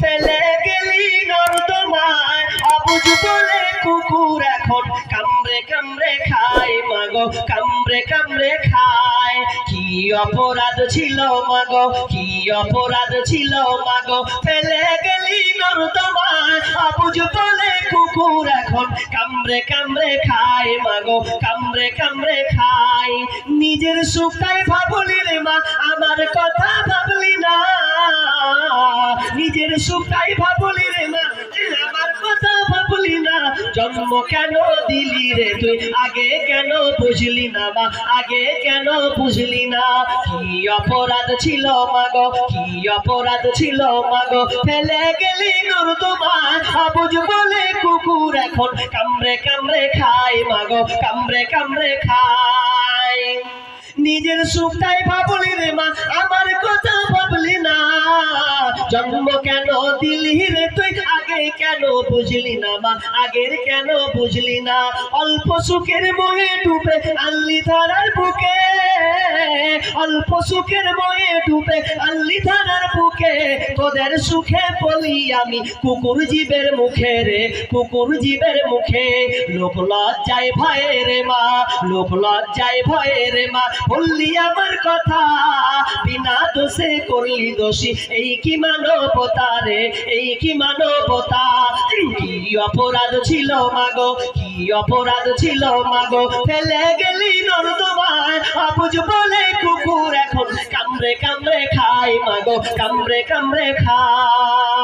ফেলে গেলি বলে কুকুর এখন কামড়ে কামড়ে খায় মাগো, কামড়ে কামড়ে খায়। কি অপরাধ ছিল মাগো, কি অপরাধ ছিল মাগো? ফেলে গেলি নর্দমায়। অবুঝ বলে কুকুর এখন কামড়ে কামড়ে খায় মাগো, কামড়ে কামড়ে খায়। নিজের সুখটাই ভাবলি রে মা, আমার কথা নিজের সুখটাই ভাবলি রে মা আমার কথা ভাবলি না। জন্ম কেন দিলি রে তুই? আগে কেন বুঝলি না মা? আগে কেন বুঝলি না? কি অপরাধ ছিল মাগো কি অপরাধ ছিল মাগো ফেলে গেলি নুর তোমার। আবুজ বলে কুকুর এখন কামড়ে কামড়ে খায় মাগো কামড়ে কামড়ে খায়। নিজের সুখটাই ভাবলি রে মা, আমার কথা জন্ম কেন দিলি রে তুই? আগে কেন বুঝলি না মা? আগের কেন বুঝলি না? অল্প সুখের মোহে ডুবে আল্লি ধরার বুকে। অল্প সুখের মোহে ডুবে আল্লি ধরার বুকে। তোদের সুখে বলি আমি কুকুর জীবের মুখে রে, কুকুর জীবের মুখে। লোক লজ্জায় ভয়ে রে মা লোক লজ্জায় ভয়ে রে মা। বললি আমার কথা। বিনা দোষে করলি দোষী। এই কি মানবতা রে? এই কি মানবতা? কি অপরাধ ছিল মাগো? কি অপরাধ ছিল মাগো? ফেলে গেলি নর্দমায়। আপুজ বলে কুকুর এখন। কামড়ে কামড়ে খায় মাগো। কামড়ে কামড়ে খায়।